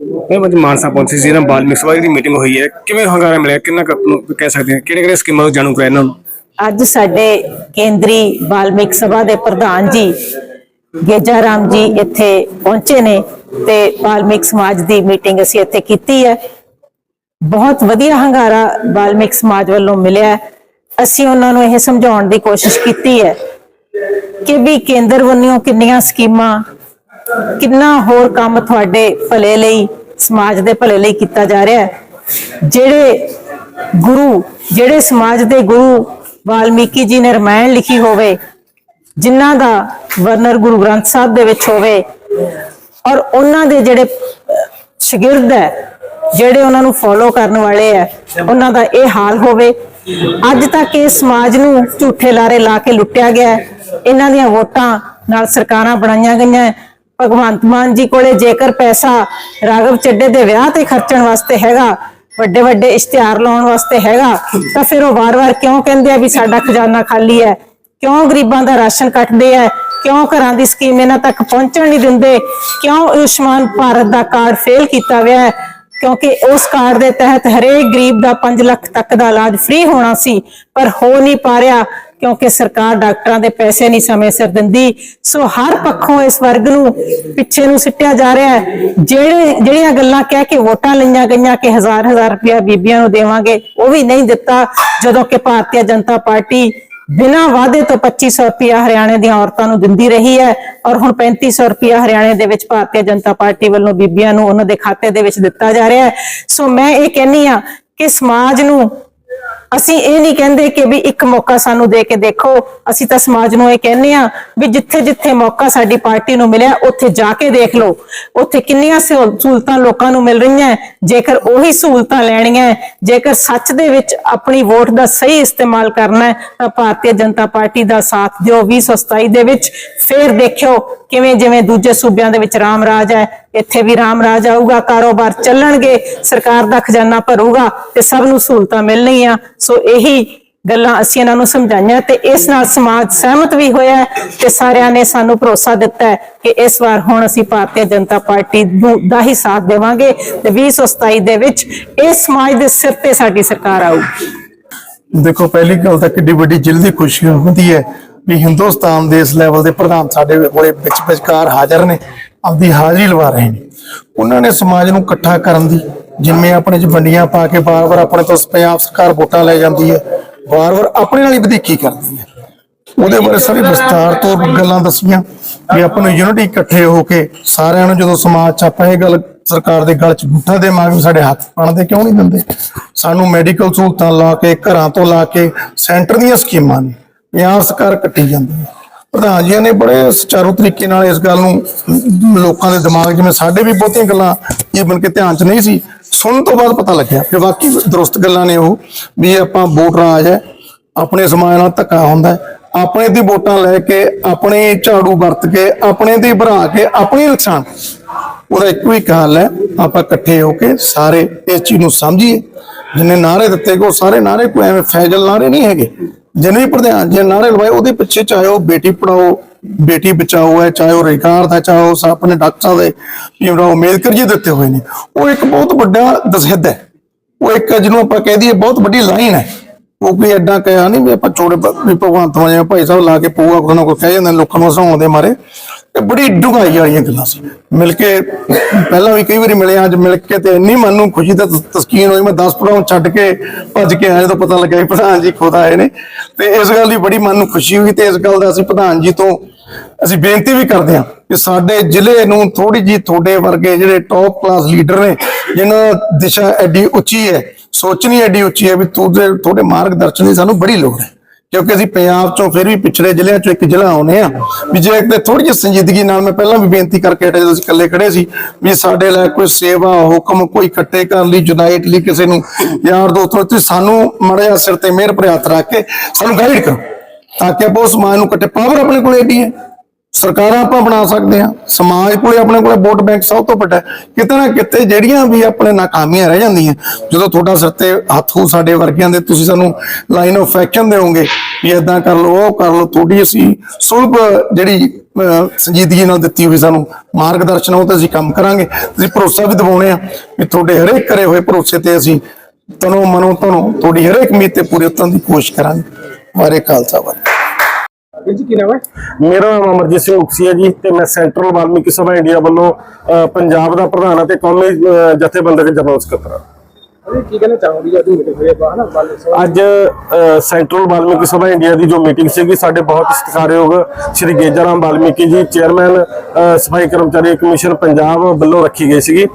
ਇਹ ਮਤ ਮਾਨਸਾ ਪਹੁੰਚੀ ਸੀ ਨਾ ਬਾਲਮਿਕ ਸਭਾ ਦੀ ਮੀਟਿੰਗ ਹੋਈ ਹੈ। ਕਿਵੇਂ ਹੰਗਾਰਾ ਮਿਲਿਆ? ਕਿੰਨਾ ਕੁ ਆਪਾਂ ਕਹਿ ਸਕਦੇ ਹਾਂ? ਕਿਹੜੇ ਕਿਹੜੇ ਸਕੀਮਾਂ ਨੂੰ ਜਾਣੂ ਕਰਾਇਆ ਇਹਨਾਂ ਨੂੰ? ਅੱਜ ਸਾਡੇ ਕੇਂਦਰੀ ਬਾਲਮਿਕ ਸਭਾ ਦੇ ਪ੍ਰਧਾਨ ਜੀ, ਗੇਜਾ ਰਾਮ ਜੀ ਇੱਥੇ ਪਹੁੰਚੇ ਨੇ ਤੇ ਬਾਲਮਿਕ ਸਮਾਜ ਦੀ ਮੀਟਿੰਗ ਅਸੀਂ ਇੱਥੇ ਕੀਤੀ ਹੈ। ਬਹੁਤ ਵਧੀਆ ਹੰਗਾਰਾ ਬਾਲਮਿਕ ਸਮਾਜ ਵੱਲੋਂ ਮਿਲਿਆ ਅਸੀਂ ਉਹਨਾਂ ਨੂੰ ਇਹ ਸਮਝਾਉਣ ਦੀ ਕੋਸ਼ਿਸ਼ ਕੀਤੀ ਹੈ ਕਿ ਵੀ ਕੇਂਦਰ ਵੱਲੋਂ ਕਿੰਨੀਆਂ ਸਕੀਮਾਂ ਕਿੰਨਾ ਹੋਰ ਕੰਮ ਤੁਹਾਡੇ ਭਲੇ ਲਈ ਸਮਾਜ ਦੇ ਭਲੇ ਲਈ ਕੀਤਾ ਜਾ ਰਿਹਾ ਹੈ? ਜਿਹੜੇ ਗੁਰੂ ਜਿਹੜੇ ਸਮਾਜ ਦੇ ਗੁਰੂ ਵਾਲਮੀਕੀ ਜੀ ਨੇ ਰਮਾਇਣ ਲਿਖੀ ਹੋਵੇ ਜਿਨ੍ਹਾਂ ਦਾ ਵਰਨਰ ਗੁਰੂ ਗ੍ਰੰਥ ਸਾਹਿਬ ਦੇ ਵਿੱਚ ਹੋਵੇ ਔਰ ਉਹਨਾਂ ਦੇ ਜਿਹੜੇ ਅਹ, ਸ਼ਾਗਿਰਦ ਹੈ ਜਿਹੜੇ ਉਹਨਾਂ ਨੂੰ ਫੋਲੋ ਕਰਨ ਵਾਲੇ ਹੈ ਉਹਨਾਂ ਦਾ ਇਹ ਹਾਲ ਹੋਵੇ ਅੱਜ ਤੱਕ ਇਹ ਸਮਾਜ ਨੂੰ ਝੂਠੇ ਲਾਰੇ ਲਾ ਕੇ ਲੁੱਟਿਆ ਗਿਆ ਇਹਨਾਂ ਦੀਆਂ ਵੋਟਾਂ ਨਾਲ ਸਰਕਾਰਾਂ ਬਣਾਈਆਂ ਗਈਆਂ ਭਗਵੰਤ ਮਾਨ ਜੀ ਕੋਲੇ ਜੇਕਰ ਪੈਸਾ ਰਾਘਵ ਚੱਡੇ ਦੇ ਵਿਆਹ ਤੇ ਖਰਚਣ ਵਾਸਤੇ ਹੈਗਾ, ਵੱਡੇ ਵੱਡੇ ਇਸ਼ਤਿਹਾਰ ਲਾਉਣ ਵਾਸਤੇ ਹੈਗਾ, ਤਾਂ ਫਿਰ ਉਹ ਵਾਰ-ਵਾਰ ਕਿਉਂ ਕਹਿੰਦੇ ਆ ਵੀ ਸਾਡਾ ਖਜ਼ਾਨਾ ਖਾਲੀ ਹੈ? ਕਿਉਂ ਗਰੀਬਾਂ ਦਾ ਰਾਸ਼ਨ ਕੱਟਦੇ ਆ? ਕਿਉਂ ਘਰਾਂ ਦੀ ਸਕੀਮ ਇਹਨਾਂ ਤੱਕ ਪਹੁੰਚਣ ਨਹੀਂ ਦਿੰਦੇ? ਕਿਉਂ ਆਯੁਸ਼ਮਾਨ ਭਾਰਤ ਦਾ ਕਾਰਡ ਫੇਲ ਕੀਤਾ ਹੋਇਆ ਹੈ? ਕਿਉਂਕਿ ਉਸ ਕਾਰਡ ਦੇ ਤਹਿਤ ਹਰੇਕ ਗਰੀਬ ਦਾ 5 ਲੱਖ ਤੱਕ ਦਾ ਇਲਾਜ ਫ੍ਰੀ ਹੋਣਾ ਸੀ, ਪਰ ਹੋ ਨਹੀਂ ਪਾ ਰਿਹਾ। ਕਿਉਂਕਿ ਸਰਕਾਰ ਡਾਕਟਰਾਂ ਦੇ ਪੈਸੇ ਨਹੀਂ ਸਮੇਂ ਸਿਰ ਦਿੰਦੀ। ਸੋ ਹਰ ਪੱਖੋਂ ਇਸ ਵਰਗ ਨੂੰ ਪਿੱਛੇ ਨੂੰ ਸਿੱਟਿਆ ਜਾ ਰਿਹਾ ਹੈ। ਜਿਹੜੇ, ਜਿਹੜੀਆਂ ਗੱਲਾਂ ਕਹਿ ਕੇ ਵੋਟਾਂ ਲਈਆਂ ਗਈਆਂ ਕਿ ਹਜ਼ਾਰ ਹਜ਼ਾਰ ਰੁਪਇਆ ਬੀਬੀਆਂ ਨੂੰ ਦੇਵਾਂਗੇ, ਉਹ ਵੀ ਨਹੀਂ ਦਿੱਤਾ। ਜਦੋਂ ਕਿ ਭਾਰਤੀ ਜਨਤਾ ਪਾਰਟੀ ਬਿਨਾਂ ਵਾਅਦੇ ਤੋਂ 2500 ਰੁਪਇਆ ਹਰਿਆਣੇ ਦੀਆਂ ਔਰਤਾਂ ਨੂੰ ਦਿੰਦੀ ਰਹੀ ਹੈ ਔਰ ਹੁਣ 3500 ਰੁਪਇਆ ਹਰਿਆਣੇ ਦੇ ਵਿੱਚ ਭਾਰਤੀ ਜਨਤਾ ਪਾਰਟੀ ਵੱਲੋਂ ਬੀਬੀਆਂ ਨੂੰ ਉਹਨਾਂ ਦੇ ਖਾਤੇ ਦੇ ਵਿੱਚ ਦਿੱਤਾ ਜਾ ਰਿਹਾ ਹੈ। ਸੋ ਮੈਂ ਇਹ ਕਹਿੰਨੀ ਆ ਕਿ ਸਮਾਜ ਨੂੰ ਅਸੀਂ ਇਹ ਨਹੀਂ ਕਹਿੰਦੇ ਕਿ ਵੀ ਇੱਕ ਮੌਕਾ ਸਾਨੂੰ ਦੇ ਕੇ ਦੇਖੋ। ਅਸੀਂ ਤਾਂ ਸਮਾਜ ਨੂੰ ਇਹ ਕਹਿੰਦੇ ਆ ਵੀ ਜਿੱਥੇ ਜਿੱਥੇ ਮੌਕਾ ਸਾਡੀ ਪਾਰਟੀ ਨੂੰ ਮਿਲਿਆ, ਉੱਥੇ ਜਾ ਕੇ ਦੇਖ ਲਓ। ਉੱਥੇ ਕਿੰਨੀਆਂ ਸਹੂਲ- ਸਹੂਲਤਾਂ ਲੋਕਾਂ ਨੂੰ ਮਿਲ ਰਹੀਆਂ ਜੇਕਰ ਉਹੀ ਸਹੂਲਤਾਂ ਲੈਣੀਆਂ ਜੇਕਰ ਸੱਚ ਦੇ ਵਿੱਚ ਆਪਣੀ ਵੋਟ ਦਾ ਸਹੀ ਇਸਤੇਮਾਲ ਕਰਨਾ ਤਾਂ ਭਾਰਤੀ ਜਨਤਾ ਪਾਰਟੀ ਦਾ ਸਾਥ ਦਿਓ। 2027 ਦੇ ਵਿੱਚ ਫੇਰ ਦੇਖਿਓ ਕਿਵੇਂ ਜਿਵੇਂ ਦੂਜੇ ਸੂਬਿਆਂ ਦੇ ਵਿੱਚ ਰਾਮ ਰਾਜ ਹੈ ਇੱਥੇ ਵੀ ਰਾਮ ਰਾਜ ਆਊਗਾ, ਕਾਰੋਬਾਰ ਚੱਲਣਗੇ, ਸਰਕਾਰ ਦਾ ਖਜ਼ਾਨਾ ਭਰੂਗਾ ਤੇ ਸਭ ਨੂੰ ਸਹੂਲਤਾਂ ਮਿਲਣਗੀਆਂ। ਸੋ ਇਹੀ ਗੱਲਾਂ ਅਸੀਂ ਇਹਨਾਂ ਨੂੰ ਸਮਝਾਈਆਂ ਤੇ ਇਸ ਨਾਲ ਸਮਾਜ ਸਹਿਮਤ ਵੀ ਹੋਇਆ ਤੇ ਸਾਰਿਆਂ ਨੇ ਸਾਨੂੰ ਭਰੋਸਾ ਦਿੱਤਾ ਕਿ ਇਸ ਵਾਰ ਹੁਣ ਅਸੀਂ ਭਾਰਤੀ ਜਨਤਾ ਪਾਰਟੀ ਦਾ ਹੀ ਸਾਥ ਦੇਵਾਂਗੇ ਤੇ 2027 ਦੇ ਵਿੱਚ ਇਸ ਸਮਾਜ ਦੇ ਸਿਰ ਤੇ ਸਾਡੀ ਸਰਕਾਰ ਆਊਗੀ। ਦੇਖੋ, ਪਹਿਲੀ ਗੱਲ ਤਾਂ ਕਿੱਡੀ ਵੱਡੀ ਦਿਲ ਦੀ ਖੁਸ਼ੀ ਹੁੰਦੀ ਹੈ ਵੀ ਹਿੰਦੁਸਤਾਨ ਦੇ ਇਸ ਲੈਵਲ ਦੇ ਪ੍ਰਧਾਨ ਸਾਡੇ ਕੋਲੇ ਵਿੱਚ ਵਿਚਕਾਰ ਹਾਜ਼ਰ ਨੇ। ਆਪਦੀ ਹਾਜ਼ਰੀ ਲਵਾ ਰਹੇ ਨੇ। ਉਹਨਾਂ ਨੇ ਸਮਾਜ ਨੂੰ ਇਕੱਠਾ ਕਰਨ ਦੀ ਜਿਵੇਂ ਆਪਣੇ ਚ ਵੰਡੀਆਂ ਪਾ ਕੇ ਬਾਰ-ਬਾਰ ਆਪਣੇ ਤੋਂ ਪੰਜਾਬ ਸਰਕਾਰ ਵੋਟਾਂ ਲੈ ਜਾਂਦੀ ਹੈ ਬਾਰ-ਬਾਰ ਆਪਣੇ ਨਾਲ ਹੀ ਵਧੀਕੀ ਕਰਦੀ ਹੈ। ਉਹਦੇ ਬਾਰੇ ਸਾਰੀ ਵਿਸਤਾਰ ਤੋਂ ਗੱਲਾਂ ਦੱਸੀਆਂ ਵੀ ਆਪਾਂ ਨੂੰ ਯੂਨਿਟੀ ਇਕੱਠੇ ਹੋ ਕੇ ਸਾਰਿਆਂ ਨੂੰ ਜਦੋਂ ਸਮਾਜ ਚ ਆਪਾਂ ਇਹ ਗੱਲ ਸਰਕਾਰ ਦੇ ਗਲ ਚ ਗੁੱਠਾ ਦੇਵਾਂਗੇ ਵੀ ਸਾਡੇ ਹੱਥ ਪਾਣਦੇ ਕਿਉਂ ਨਹੀਂ ਦਿੰਦੇ? ਸਾਨੂੰ ਮੈਡੀਕਲ ਸਹੂਲਤਾਂ ਲਾ ਕੇ, ਘਰਾਂ ਤੋਂ ਲਾ ਕੇ ਸੈਂਟਰ ਦੀਆਂ ਸਕੀਮਾਂ ਨੇ ਪੰਜਾਬ ਸਰਕਾਰ ਕੱਟੀ ਜਾਂਦੀ ਹੈ। ਪ੍ਰਧਾਨ ਜੀ ਨੇ ਬੜੇ ਸੁਚਾਰੂ ਤਰੀਕੇ ਨਾਲ ਇਸ ਗੱਲ ਨੂੰ, ਲੋਕਾਂ ਦੇ ਦਿਮਾਗ ਜਿਵੇਂ ਸਾਡੇ ਵੀ ਬਹੁਤੀਆਂ ਗੱਲਾਂ ਇਹ ਬਣ ਧਿਆਨ ਚ ਨਹੀਂ ਸੀ, ਸੁਣਨ ਤੋਂ ਬਾਅਦ ਪਤਾ ਲੱਗਿਆ ਕਿ ਵਾਕਈ ਦਰੁਸਤ ਗੱਲਾਂ ਨੇ ਉਹ, ਵੀ ਆਪਾਂ ਵੋਟ ਰਾਜ ਹੈ, ਆਪਣੇ ਸਮਾਜ ਨਾਲ ਧੱਕਾ ਹੁੰਦਾ ਹੈ, ਆਪਣੇ ਦੀ ਵੋਟਾਂ ਲੈ ਕੇ, ਆਪਣੇ ਝਾੜੂ ਵਰਤ ਕੇ, ਆਪਣੇ ਦੀ ਭਰਾ ਕੇ, ਆਪਣੇ ਨੁਕਸਾਨ। ਉਹਦਾ ਇੱਕੋ ਹੀ ਹੱਲ ਹੈ, ਆਪਾਂ ਇਕੱਠੇ ਹੋ ਕੇ ਸਾਰੇ ਇਸ ਚੀਜ਼ ਨੂੰ ਸਮਝੀਏ। ਜਿੰਨੇ ਨਾਰੇ ਦਿੱਤੇ ਕੋ ਸਾਰੇ ਨਾਰੇ ਕੋਈ ਐਵੇਂ ਫੈਜਲ ਨਾਰੇ ਨਹੀਂ ਹੈਗੇ। ਜਿਹਨੇ ਪ੍ਰਧਾਨ, ਜੀ ਨਾਰੇ ਲਵਾਏ, ਉਹਦੇ ਪਿੱਛੇ ਚਾਹੇ ਉਹ ਬੇਟੀ ਪੜਾਓ, ਬੇਟੀ ਬਚਾਓ ਹੈ, ਚਾਹੇ ਉਹ ਰੇਕਾਰ ਦਾ ਚਾਹੇ ਉਹ ਆਪਣੇ ਡਾਕਟਰਾਂ ਦੇ ਭੀਮਰਾਓ ਅੰਬੇਦਕਰ ਜੀ ਦਿੱਤੇ ਹੋਏ ਨੇ, ਉਹ ਇੱਕ ਬਹੁਤ ਵੱਡਾ ਦਸਹਿਦ ਹੈ। ਉਹ ਇੱਕ ਜਿਹਨੂੰ ਆਪਾਂ ਕਹਿ ਦਈਏ ਬਹੁਤ ਵੱਡੀ ਲਾਈਨ ਹੈ। ਉਹ ਕੋਈ ਐਡਾ ਕਹਿਆ ਨਹੀਂ ਵੀ ਆਪਾਂ ਛੋੜੇ ਭਗਵੰਤ ਮਾਨ ਭਾਈ ਸਾਹਿਬ ਲਾ ਕੇ ਪਊਆ ਕੋਈ ਨਾ ਕੋਈ ਕਹਿ ਜਾਂਦੇ ਲੋਕਾਂ ਨੂੰ ਹਸਾਉਣ ਦੇ ਮਾਰੇ। ਤੇ ਬੜੀ ਡੁਗਾਈ ਵਾਲੀਆਂ ਗੱਲਾਂ ਸੀ। ਮਿਲ ਕੇ ਪਹਿਲਾਂ ਵੀ ਕਈ ਵਾਰੀ ਮਿਲੇ ਅੱਜ ਮਿਲ ਕੇ ਤੇ ਇੰਨੀ ਮਨ ਨੂੰ ਖੁਸ਼ੀ ਦਾ ਤਸਕੀਨ ਹੋਈ, ਮੈਂ 10 ਪੜਾਉਂ ਛੱਡ ਕੇ ਭੱਜ ਕੇ ਆਇਆ ਜਦੋਂ ਪਤਾ ਲੱਗਾ ਵੀ ਪ੍ਰਧਾਨ ਜੀ ਖੁਦ ਆਏ ਨੇ। ਤੇ ਇਸ ਗੱਲ ਦੀ ਬੜੀ ਮਨ ਨੂੰ ਖੁਸ਼ੀ ਹੋਈ ਤੇ ਇਸ ਗੱਲ ਦਾ ਅਸੀਂ ਪ੍ਰਧਾਨ ਜੀ ਤੋਂ ਅਸੀਂ ਬੇਨਤੀ ਵੀ ਕਰਦੇ ਹਾਂ ਕਿ ਸਾਡੇ ਜ਼ਿਲ੍ਹੇ ਨੂੰ ਥੋੜੀ ਜੀ ਤੁਹਾਡੇ ਵਰਗੇ ਜਿਹੜੇ ਟੌਪ ਕਲਾਸ ਲੀਡਰ ਨੇ, ਜਿਹਨਾਂ ਦੀ ਦਿਸ਼ਾ ਐਡੀ ਉੱਚੀ ਹੈ, ਸੋਚਣੀ ਐਡੀ ਉੱਚੀ ਹੈ ਵੀ ਤੁਹਾਡੇ ਤੁਹਾਡੇ ਮਾਰਗਦਰਸ਼ਨ ਦੀ ਸਾਨੂੰ ਬੜੀ ਲੋੜ ਹੈ। ਕਿਉਂਕਿ ਅਸੀਂ ਪੰਜਾਬ ਚੋਂ ਫਿਰ ਵੀ ਪਿਛੜੇ ਜ਼ਿਲ੍ਹਿਆਂ ਚੋਂ ਇੱਕ ਜ਼ਿਲ੍ਹਾ ਆਉਨੇ ਆ ਵੀ ਜੇ ਇੱਕ ਥੋੜੀ ਜਿਹੀ ਸੰਜੀਦਗੀ ਨਾਲ ਮੈਂ ਪਹਿਲਾਂ ਵੀ ਬੇਨਤੀ ਕਰਕੇ ਹਟਿਆ ਜਦੋਂ ਅਸੀਂ ਇਕੱਲੇ ਖੜੇ ਸੀ ਵੀ ਸਾਡੇ ਲਈ ਕੋਈ ਸੇਵਾ, ਹੁਕਮ ਕੋਈ ਇਕੱਠੇ ਕਰਨ ਲਈ ਜੁਨਾਇਟ ਲਈ ਕਿਸੇ ਨੂੰ ਯਾਰ ਦੋਸਤੋ ਤੁਸੀਂ ਸਾਨੂੰ ਮੜਿਆ ਸਿਰ ਤੇ ਮਿਹਰ ਭਰਿਆ ਹੱਥ ਰੱਖ ਕੇ ਸਾਨੂੰ ਗਾਈਡ ਕਰੋ ਤਾਂ ਕਿ ਆਪਾਂ ਉਸ ਸਮਾਜ ਨੂੰ ਇਕੱਠੇ ਪਾਵਰ ਆਪਣੇ ਕੋਲ ਏਡੀ ਹੈ। ਸਰਕਾਰਾਂ ਆਪਾਂ ਬਣਾ ਸਕਦੇ ਹਾਂ। ਸਮਾਜ ਕੋਲੇ ਆਪਣੇ ਕੋਲੇ ਵੋਟ ਬੈਂਕ ਸਭ ਤੋਂ ਵੱਡਾ ਕਿਤੇ ਨਾ ਕਿਤੇ ਜਿਹੜੀਆਂ ਵੀ ਆਪਣੇ ਨਾਕਾਮੀਆਂ ਰਹਿ ਜਾਂਦੀਆਂ ਜਦੋਂ ਤੁਹਾਡਾ ਸਿਰ ਤੇ ਹੱਥ ਹੋ ਸਾਡੇ ਵਰਗਿਆਂ ਦੇ ਤੁਸੀਂ ਸਾਨੂੰ ਲਾਈਨ ਆਫ ਐਕਸ਼ਨ ਦੇਵੋਗੇ ਵੀ ਇਦਾਂ ਕਰ ਲਓ ਉਹ ਕਰ ਲਓ ਤੁਹਾਡੀ ਅਸੀਂ ਸੁਲਭ ਜਿਹੜੀ ਅਹ, ਸੰਜੀਦਗੀ ਨਾਲ ਦਿੱਤੀ ਹੋਈ ਸਾਨੂੰ ਮਾਰਗਦਰਸ਼ਨ ਉਹ ਤੇ ਅਸੀਂ ਕੰਮ ਕਰਾਂਗੇ। ਤੁਸੀਂ ਭਰੋਸਾ ਵੀ ਦਿਵਾਉਣੇ ਆ ਵੀ ਤੁਹਾਡੇ ਹਰੇਕ ਕਰੇ ਹੋਏ ਭਰੋਸੇ ਤੇ ਅਸੀਂ ਤਨੋਂ ਮਨੋਂ ਤੁਹਾਨੂੰ ਤੁਹਾਡੀ ਹਰੇਕ ਉਮੀਦ ਤੇ ਪੂਰੀ ਉਤਰਨ ਦੀ ਕੋਸ਼ਿਸ਼ ਕਰਾਂਗੇ। ਵਾਰੇ ਖਾਲਸਾ ਵਾਹਿਗੁਰੂ ਜੀ ਕੀ ਨਾਮ ਹੈ? ਮੇਰਾ ਨਾਮ ਅਮਰਜੀਤ ਸਿੰਘ ਉਕਸੀ ਹੈ ਜੀ ਤੇ ਮੈਂ ਸੈਂਟਰਲ ਵਾਲਮੀਕੀ ਸਭਾ ਇੰਡੀਆ ਵੱਲੋਂ ਅ, ਪੰਜਾਬ ਦਾ ਪ੍ਰਧਾਨ ਅਤੇ ਕੌਮੀ ਅ, ਜਥੇਬੰਦਕ ਜਨਰਲ ਸਕੱਤਰ ਹਾਂ। ਕੀ ਕਹਿਣਾ ਚਾਹੋਗੇ ਅੱਜ ਮੀਟਿੰਗ ਹੋਈ ਹੈ ਬਾਹਰ ਨਾ ਬਾਲਮਿਕ ਸਭਾ ਅੱਜ ਅ, ਸੈਂਟਰਲ ਵਾਲਮੀਕੀ ਸਭਾ ਇੰਡੀਆ ਦੀ ਜੋ ਮੀਟਿੰਗ ਸੀਗੀ ਸਾਡੇ ਬਹੁਤ ਸਤਿਕਾਰਯੋਗ ਸ਼੍ਰੀ ਗੇਜਾਰਾਮ ਵਾਲਮੀਕੀ ਜੀ ਚੇਅਰਮੈਨ ਅ, ਸਫ਼ਾਈ ਕਰਮਚਾਰੀ ਕਮਿਸ਼ਨ ਪੰਜਾਬ ਵੱਲੋਂ ਰੱਖੀ ਗਈ ਸੀਗੀ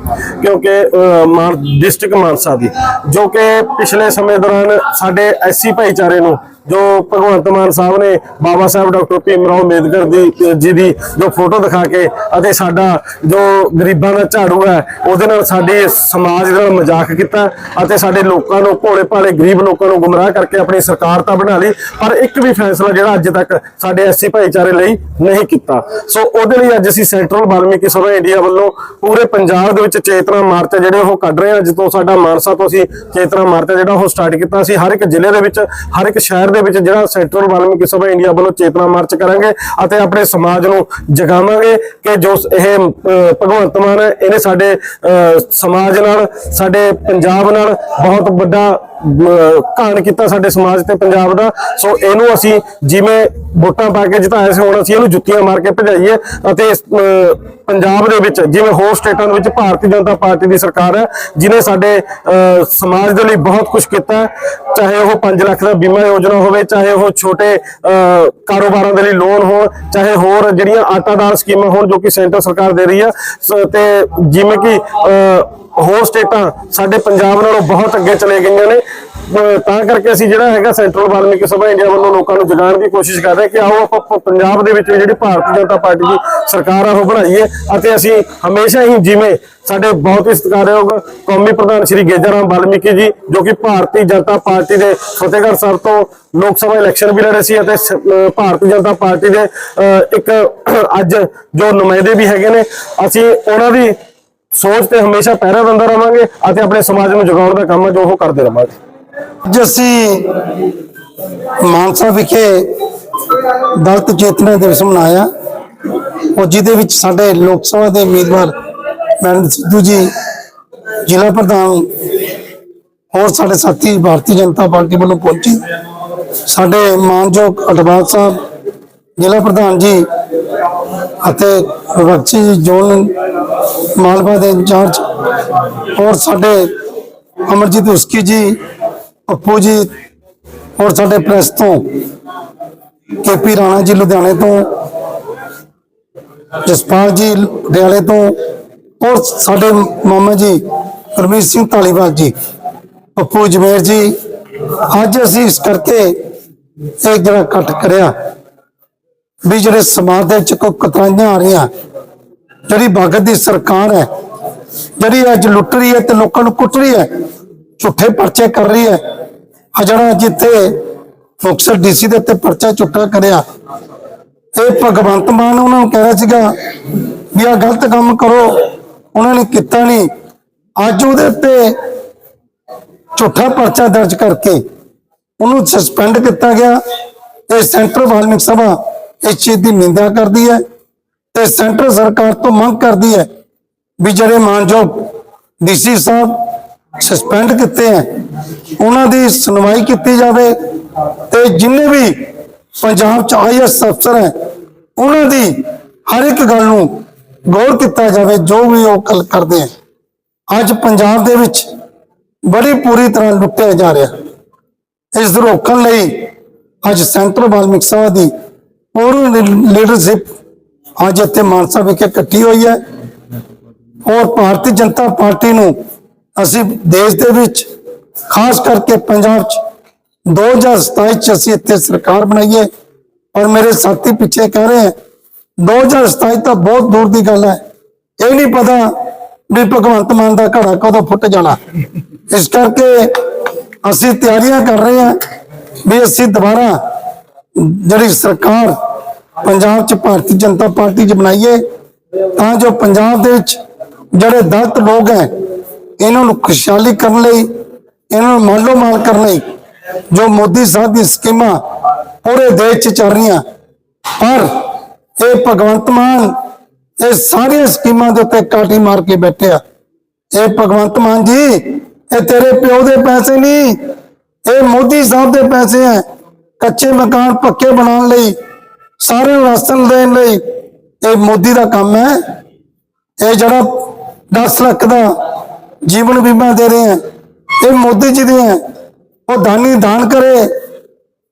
ਕਿਉਂਕਿ ਅ, ਮਾਨ ਡਿਸਟ੍ਰਿਕਟ ਮਾਨਸਾ ਦੀ ਜੋ ਕਿ ਪਿਛਲੇ ਸਮੇਂ ਦੌਰਾਨ ਸਾਡੇ ਐਸਸੀ ਭਾਈਚਾਰੇ ਨੂੰ ਜੋ ਭਗਵੰਤ ਮਾਨ ਸਾਹਿਬ ਨੇ ਬਾਬਾ ਸਾਹਿਬ ਡਾਕਟਰ ਭੀਮ ਰਾਓ ਅੰਬੇਦਕਰ ਦੀ ਜੀ ਦੀ ਜੋ ਫੋਟੋ ਦਿਖਾ ਕੇ ਅਤੇ ਸਾਡਾ ਜੋ ਗਰੀਬਾਂ ਦਾ ਝਾੜੂ ਹੈ, ਉਹਦੇ ਨਾਲ ਸਾਡੇ ਸਮਾਜ ਨਾਲ ਮਜ਼ਾਕ ਕੀਤਾ ਅਤੇ ਸਾਡੇ ਲੋਕਾਂ ਨੂੰ ਭੋਲੇ ਭਾਲੇ ਗਰੀਬ ਲੋਕਾਂ ਨੂੰ ਗੁੰਮਰਾਹ ਕਰਕੇ ਆਪਣੀ ਸਰਕਾਰ ਤਾਂ ਬਣਾ ਲਈ, ਪਰ ਇੱਕ ਵੀ ਫੈਸਲਾ ਜਿਹੜਾ ਅੱਜ ਤੱਕ ਸਾਡੇ ਐਸਸੀ ਭਾਈਚਾਰੇ ਲਈ ਨਹੀਂ ਕੀਤਾ। ਸੋ ਉਹਦੇ ਲਈ ਅੱਜ ਅਸੀਂ ਸੈਂਟਰਲ ਵਾਲਮੀਕੀ ਸਭਾ ਇੰਡੀਆ ਵੱਲੋਂ ਪੂਰੇ ਪੰਜਾਬ ਦੇ ਵਿੱਚ ਚੇਤਨਾ ਮਾਰਚ ਜਿਹੜੇ ਉਹ ਕੱਢ ਰਹੇ ਹਾਂ। ਜਦੋਂ ਸਾਡਾ ਮਾਨਸਾ ਤੋਂ ਅਸੀਂ ਚੇਤਨਾ ਮਾਰਚ ਜਿਹੜਾ ਉਹ ਸਟਾਰਟ ਕੀਤਾ। ਅਸੀਂ ਹਰ ਇੱਕ ਜ਼ਿਲ੍ਹੇ ਦੇ ਵਿੱਚ, ਹਰ ਇੱਕ ਸ਼ਹਿਰ ਦੇ ਵਿੱਚ ਜਿਹੜਾ ਸੈਂਟਰਲ ਵਾਲਮੀਕੀ ਸਭਾ ਇੰਡੀਆ ਵੱਲੋਂ ਚੇਤਨਾ ਮਾਰਚ ਕਰਾਂਗੇ ਅਤੇ ਆਪਣੇ ਸਮਾਜ ਨੂੰ ਜਗਾਵਾਂਗੇ ਕਿ ਜੋ ਇਹ ਭਗਵੰਤ ਮਾਨ ਹੈ ਇਹਨੇ ਸਾਡੇ ਅਹ, ਸਮਾਜ ਨਾਲ ਸਾਡੇ ਪੰਜਾਬ ਨਾਲ ਬਹੁਤ ਵੱਡਾ ਘਾਣ ਕੀਤਾ ਸਾਡੇ ਸਮਾਜ ਤੇ ਪੰਜਾਬ ਦਾ। ਸੋ ਇਹਨੂੰ ਅਸੀਂ ਜਿਵੇਂ ਵੋਟਾਂ ਪਾ ਕੇ ਜਿਤਾਇਆ ਸੀ, ਹੁਣ ਅਸੀਂ ਇਹਨੂੰ ਜੁੱਤੀਆਂ ਮਾਰ ਕੇ ਭਜਾਈਏ ਅਤੇ ਪੰਜਾਬ ਦੇ ਵਿੱਚ ਜਿਵੇਂ ਹੋਰ ਸਟੇਟਾਂ ਦੇ ਵਿੱਚ ਭਾਰਤੀ ਜਨਤਾ ਪਾਰਟੀ ਦੀ ਸਰਕਾਰ ਹੈ, ਜਿਨੇ ਸਾਡੇ ਸਮਾਜ ਦੇ ਲਈ ਬਹੁਤ ਕੁਝ ਕੀਤਾ ਚਾਹੇ ਉਹ 5 ਲੱਖ ਦਾ ਬੀਮਾ ਯੋਜਨਾ ਹੋਵੇ, ਚਾਹੇ ਉਹ ਛੋਟੇ ਕਾਰੋਬਾਰਾਂ ਦੇ ਲਈ ਲੋਨ ਹੋਣ, ਚਾਹੇ ਹੋਰ ਜਿਹੜੀਆਂ ਆਟਾ ਦਾਲ ਸਕੀਮਾਂ ਹੋਣ ਜੋ ਕਿ ਸੈਂਟਰ ਸਰਕਾਰ ਦੇ ਰਹੀ ਹੈ। ਤੇ ਜਿਵੇਂ ਕਿ ਹੋਰ ਸਟੇਟਾਂ ਸਾਡੇ ਪੰਜਾਬ ਨਾਲੋਂ ਬਹੁਤ ਅੱਗੇ ਚਲੇ ਗਈਆਂ ਨੇ। ਤਾਂ ਕਰਕੇ ਅਸੀਂ ਜਿਹੜਾ ਹੈਗਾ ਸੈਂਟਰਲ ਵਾਲਮੀਕੀ ਸਭਾ ਇੰਡੀਆ ਵੱਲੋਂ ਲੋਕਾਂ ਨੂੰ ਜਗਾਉਣ ਦੀ ਕੋਸ਼ਿਸ਼ ਕਰ ਰਹੇ ਕਿ ਆਓ ਆਪਾਂ ਪੰਜਾਬ ਦੇ ਵਿੱਚ ਜਿਹੜੀ ਭਾਰਤੀ ਜਨਤਾ ਪਾਰਟੀ ਦੀ ਸਰਕਾਰ ਆ ਉਹ ਬਣਾਈਏ ਅਤੇ ਅਸੀਂ ਹਮੇਸ਼ਾ ਹੀ ਜਿਵੇਂ ਸਾਡੇ ਬਹੁਤ ਹੀ ਸਤਿਕਾਰਯੋਗ ਕੌਮੀ ਪ੍ਰਧਾਨ ਸ਼੍ਰੀ ਗੇਜਾਰਾਮ ਵਾਲਮੀਕੀ ਜੀ ਜੋ ਕਿ ਭਾਰਤੀ ਜਨਤਾ ਪਾਰਟੀ ਦੇ ਫਤਿਹਗੜ੍ਹ ਸਾਹਿਬ ਤੋਂ ਲੋਕ ਸਭਾ ਇਲੈਕਸ਼ਨ ਵੀ ਲੜੇ ਸੀ ਅਤੇ ਭਾਰਤੀ ਜਨਤਾ ਪਾਰਟੀ ਦੇ ਅਹ, ਇੱਕ ਅੱਜ ਜੋ ਨੁਮਾਇੰਦੇ ਵੀ ਹੈਗੇ ਨੇ ਅਸੀਂ ਉਹਨਾਂ ਦੀ ਸੋਚ ਤੇ ਹਮੇਸ਼ਾ ਪਹਿਰਾ ਦਿੰਦਾ ਰਵਾਂਗੇ ਅਤੇ ਆਪਣੇ ਸਮਾਜ ਨੂੰ ਜਗਾਉਣ ਦਾ ਕੰਮ ਜੋ ਉਹ ਕਰਦੇ ਰਵਾਂਗੇ। ਅੱਜ ਮਾਨਸਾ ਵਿਖੇ ਦਲਿਤ ਚੇਤਨਾ ਦਿਵਸ ਮਨਾਇਆ। ਉਹ ਜਿਹਦੇ ਵਿੱਚ ਸਾਡੇ ਲੋਕ ਸਭਾ ਦੇ ਉਮੀਦਵਾਰ ਮੈਡਮ ਸਿੱਧੂ ਜੀ, ਜ਼ਿਲ੍ਹਾ ਪ੍ਰਧਾਨ ਹੋਰ ਸਾਡੇ ਸਾਥੀ ਭਾਰਤੀ ਜਨਤਾ ਪਾਰਟੀ ਵੱਲੋਂ ਪਹੁੰਚੇ। ਸਾਡੇ ਮਾਨਯੋਗ ਅਡਵਾਲ ਸਾਹਿਬ, ਜ਼ਿਲ੍ਹਾ ਪ੍ਰਧਾਨ ਜੀ ਅਤੇ ਬਖਸ਼ੀ ਜੀ ਮਾਲਵਾ ਦੇ ਇੰਚਾਰਜ ਔਰ ਸਾਡੇ ਅਮਰਜੀਤ ਉਸਕੀ ਜੀ, ਪੱਪੂ ਜੀ ਔਰ ਸਾਡੇ ਪ੍ਰੈਸ ਤੋਂ ਕੇਪੀ ਰਾਣਾ ਜੀ ਲੁਧਿਆਣੇ ਤੋਂ, ਜਸਪਾਲ ਜੀ ਪਟਿਆਲੇ ਤੋਂ ਔਰ ਸਾਡੇ ਮਾਮਾ ਜੀ ਗੁਰਮੀਤ ਸਿੰਘ ਧਾਲੀਵਾਲ ਜੀ, ਪੱਪੂ ਜਮੇਰ ਜੀ। ਅੱਜ ਅਸੀਂ ਇਸ ਕਰਕੇ ਇਹ ਜਿਹੜਾ ਇਕੱਠ ਕਰਿਆ। ਵੀ ਜਿਹੜੇ ਸਮਾਜ ਦੇ ਵਿੱਚ ਕੋਈ ਕਤਰਾਈਆਂ ਆ ਰਹੀਆਂ, ਜਿਹੜੀ ਭਗਤ ਦੀ ਸਰਕਾਰ ਹੈ, ਜਿਹੜੀ ਅੱਜ ਲੁੱਟ ਰਹੀ ਹੈ ਤੇ ਲੋਕਾਂ ਨੂੰ ਕੁੱਟ ਰਹੀ ਹੈ, ਝੂਠੇ ਪਰਚੇ ਕਰ ਰਹੀ ਹੈ ਆ ਜਿਹੜਾ ਜਿੱਥੇ ਮੁਕਤਸਰ ਡੀਸੀ ਦੇ ਉੱਤੇ ਪਰਚਾ ਝੂਠਾ ਕਰਿਆ। ਇਹ ਭਗਵੰਤ ਮਾਨ ਉਹਨਾਂ ਨੂੰ ਕਹਿ ਰਿਹਾ ਸੀਗਾ ਵੀ ਆ ਗਲਤ ਕੰਮ ਕਰੋ, ਉਹਨਾਂ ਨੇ ਕੀਤਾ ਨਹੀਂ। ਅੱਜ ਉਹਦੇ ਉੱਤੇ ਝੂਠਾ ਪਰਚਾ ਦਰਜ ਕਰਕੇ ਉਹਨੂੰ ਸਸਪੈਂਡ ਕੀਤਾ ਗਿਆ। ਤੇ ਸੈਂਟਰ ਵਾਲਮੀਕ ਸਭਾ ਇਸ ਚੀਜ਼ ਦੀ ਨਿੰਦਾ ਕਰਦੀ ਹੈ ਤੇ ਸੈਂਟਰ ਸਰਕਾਰ ਤੋਂ ਮੰਗ ਕਰਦੀ ਹੈ ਵੀ ਜਿਹੜੇ ਮਾਨਯੋਗ ਡੀਸੀ ਸਾਹਿਬ ਸਸਪੈਂਡ ਕੀਤੇ ਹੈ, ਉਹਨਾਂ ਦੀ ਸੁਣਵਾਈ ਕੀਤੀ ਜਾਵੇ ਤੇ ਜਿੰਨੇ ਵੀ ਪੰਜਾਬ ਚ ਆਈਐਸ ਅਫਸਰ ਹੈ, ਉਹਨਾਂ ਦੀ ਹਰ ਇੱਕ ਗੱਲ ਨੂੰ ਗੌਰ ਕੀਤਾ ਜਾਵੇ, ਜੋ ਵੀ ਉਹ ਗੱਲ ਕਰਦੇ ਹੈ। ਅੱਜ ਪੰਜਾਬ ਦੇ ਵਿੱਚ ਬੜੀ ਪੂਰੀ ਤਰ੍ਹਾਂ ਲੁੱਟਿਆ ਜਾ ਰਿਹਾ। ਇਸ ਨੂੰ ਰੋਕਣ ਲਈ ਅੱਜ ਸੈਂਟਰ ਵਾਲਮੀਕ ਸਭਾ ਦੀ ਪੂਰੀ ਲੀਡਰਸ਼ਿਪ ਅੱਜ ਇੱਥੇ ਮਾਨਸਾ ਵਿਖੇ ਇਕੱਠੀ ਹੋਈ ਹੈ। ਔਰ ਭਾਰਤੀ ਜਨਤਾ ਪਾਰਟੀ ਨੂੰ ਅਸੀਂ ਦੇਸ਼ ਦੇ ਵਿੱਚ ਖਾਸ ਕਰਕੇ ਪੰਜਾਬ 'ਚ 2027 ਚ ਅਸੀਂ ਇੱਥੇ ਸਰਕਾਰ ਬਣਾਈਏ ਔਰ ਮੇਰੇ ਸਾਥੀ ਪਿੱਛੇ ਕਹਿ ਰਹੇ ਹੈ 2027 ਤਾਂ ਬਹੁਤ ਦੂਰ ਦੀ ਗੱਲ ਹੈ। ਇਹ ਨਹੀਂ ਪਤਾ ਵੀ ਭਗਵੰਤ ਮਾਨ ਦਾ ਘੜਾ ਕਦੋਂ ਫੁੱਟ ਜਾਣਾ। ਇਸ ਕਰਕੇ ਅਸੀਂ ਤਿਆਰੀਆਂ ਕਰ ਰਹੇ ਹਾਂ ਵੀ ਅਸੀਂ ਦੁਬਾਰਾ ਜਿਹੜੀ ਸਰਕਾਰ ਪੰਜਾਬ 'ਚ ਭਾਰਤੀ ਜਨਤਾ ਪਾਰਟੀ 'ਚ ਬਣਾਈਏ ਤਾਂ ਜੋ ਪੰਜਾਬ ਦੇ ਵਿੱਚ ਜਿਹੜੇ ਦਲਤ ਲੋਕ ਹੈ, ਇਹਨਾਂ ਨੂੰ ਖੁਸ਼ਹਾਲੀ ਕਰਨ ਲਈ, ਇਹਨਾਂ ਨੂੰ ਮਾਲੋ ਮਾਲ ਕਰਨ ਲਈ ਜੋ ਮੋਦੀ ਸਾਹਿਬ ਦੀ ਸਕੀਮਾਂ ਪੂਰੇ ਦੇਸ਼ 'ਚ ਚੱਲ ਰਹੀਆਂ, ਪਰ ਇਹ ਭਗਵੰਤ ਮਾਨ ਇਹ ਸਾਰੀਆਂ ਸਕੀਮਾਂ ਦੇ ਉੱਤੇ ਕਾਟੀ ਮਾਰ ਕੇ ਬੈਠੇ ਆ। ਇਹ ਭਗਵੰਤ ਮਾਨ ਜੀ, ਇਹ ਤੇਰੇ ਪਿਓ ਦੇ ਪੈਸੇ ਨਹੀਂ, ਇਹ ਮੋਦੀ ਸਾਹਿਬ ਦੇ ਪੈਸੇ ਆ। ਕੱਚੇ ਮਕਾਨ ਪੱਕੇ ਬਣਾਉਣ ਲਈ ਸਾਰਿਆਂ ਨੂੰ ਰਾਸ਼ਨ ਦੇਣ ਲਈ, ਇਹ ਮੋਦੀ ਦਾ ਕੰਮ ਹੈ। ਇਹ ਜਿਹੜਾ 10 ਲੱਖ ਦਾ ਜੀਵਨ ਬੀਮਾ ਦੇ ਰਹੇ ਆ ਇਹ ਮੋਦੀ ਜੀ ਦੇ ਆ ਉਹ ਦਾਨੀ ਦਾਨ ਕਰੇ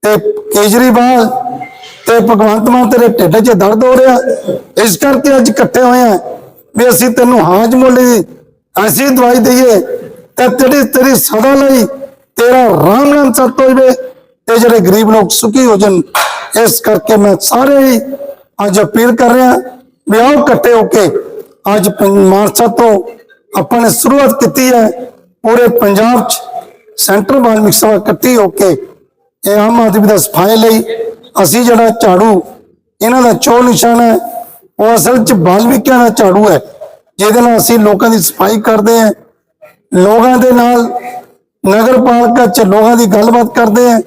ਤੇ ਕੇਜਰੀਵਾਲ ਤੇ ਭਗਵੰਤ ਮਾਨ ਤੇਰੇ ਢਿੱਡ 'ਚ ਦਰਦ ਹੋ ਰਿਹਾ। ਇਸ ਕਰਕੇ ਅੱਜ ਇਕੱਠੇ ਹੋਏ ਆ ਵੀ ਅਸੀਂ ਤੈਨੂੰ ਹਾਜਮੋਲੀ ਦੀ ਐਸੀ ਦਵਾਈ ਦਈਏ ਤੇ ਤੇਰੀ ਤੇਰੀ ਸਦਾ ਲਈ ਤੇਰਾ ਰਾਮ ਨਾਮ ਸਤ ਹੋਵੇ। ਤੇ ਜਿਹੜੇ ਗਰੀਬ ਲੋਕ ਸੁਖੀ ਹੋ ਜਾਣ, ਇਸ ਕਰਕੇ ਮੈਂ ਸਾਰੇ ਹੀ ਅੱਜ ਅਪੀਲ ਕਰ ਰਿਹਾ, ਵੀ ਆਓ ਇਕੱਠੇ ਹੋ ਕੇ ਅੱਜ ਮਾਨਸਾ ਤੋਂ ਆਪਾਂ ਨੇ ਸ਼ੁਰੂਆਤ ਕੀਤੀ ਹੈ, ਪੂਰੇ ਪੰਜਾਬ 'ਚ ਸੈਂਟਰ ਵਾਲਮੀਕ ਸਭਾ ਇਕੱਠੀ ਹੋ ਕੇ ਇਹ ਆਮ ਆਦਮੀ ਦਾ ਸਫ਼ਾਈ ਲਈ ਅਸੀਂ ਜਿਹੜਾ ਝਾੜੂ, ਇਹਨਾਂ ਦਾ ਚੋ ਨਿਸ਼ਾਨ ਹੈ, ਉਹ ਅਸਲ 'ਚ ਵਾਲਮੀਕਿਆਂ ਦਾ ਝਾੜੂ ਹੈ, ਜਿਹਦੇ ਨਾਲ ਅਸੀਂ ਲੋਕਾਂ ਦੀ ਸਫ਼ਾਈ ਕਰਦੇ ਹਾਂ, ਲੋਕਾਂ ਦੇ ਨਾਲ ਨਗਰ ਪਾਲਿਕਾ 'ਚ ਲੋਕਾਂ ਦੀ ਗੱਲਬਾਤ ਕਰਦੇ ਹਾਂ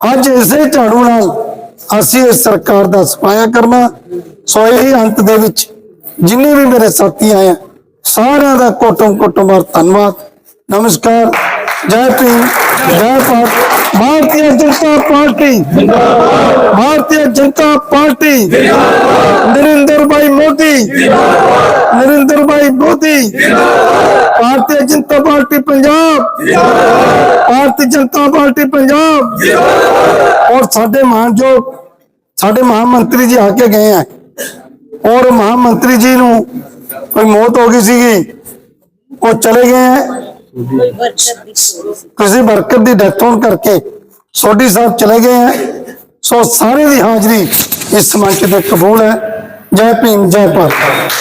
ਅੱਜ ਇਸੇ ਝਾੜੂ ਨਾਲ ਅਸੀਂ ਇਸ ਸਰਕਾਰ ਦਾ ਸਫਾਇਆ ਕਰਨਾ। ਸੋ ਇਹ ਅੰਤ ਦੇ ਵਿੱਚ ਜਿੰਨੇ ਵੀ ਮੇਰੇ ਸਾਥੀ ਆਏ ਸਾਰਿਆਂ ਦਾ ਕੋਟਮ ਕੋਟਮਾਰ ਧੰਨਵਾਦ। ਨਮਸਕਾਰ। ਜੈ ਭੀਮ। भारतीय जनता पार्टी भारतीय जनता पार्टी नरेंद्र भाई मोदी नरेंद्र भाई मोदी भारतीय जनता पार्टी पंजाब भारतीय जनता पार्टी पंजाब और साडे मानयोग ਸਾਡੇ ਮਹਾ ਮੰਤਰੀ ਜੀ ਆ ਕੇ ਗਏ ਆ ਔਰ ਮਹਾ ਮੰਤਰੀ ਜੀ ਨੂੰ ਕੋਈ ਮੌਤ ਹੋ ਗਈ ਸੀਗੀ ਉਹ ਚਲੇ ਗਏ ਆ ਕਿਸੇ ਵਰਕਰ ਦੀ ਡੈਥ ਹੋਣ ਕਰਕੇ ਸੋਢੀ ਸਾਹਿਬ ਚਲੇ ਗਏ ਹੈ ਸੋ ਸਾਰੇ ਦੀ ਹਾਜ਼ਰੀ ਇਸ ਮੰਚ ਤੇ ਕਬੂਲ ਹੈ। ਜੈ ਭੀਮ, ਜੈ ਭਾਰਤ।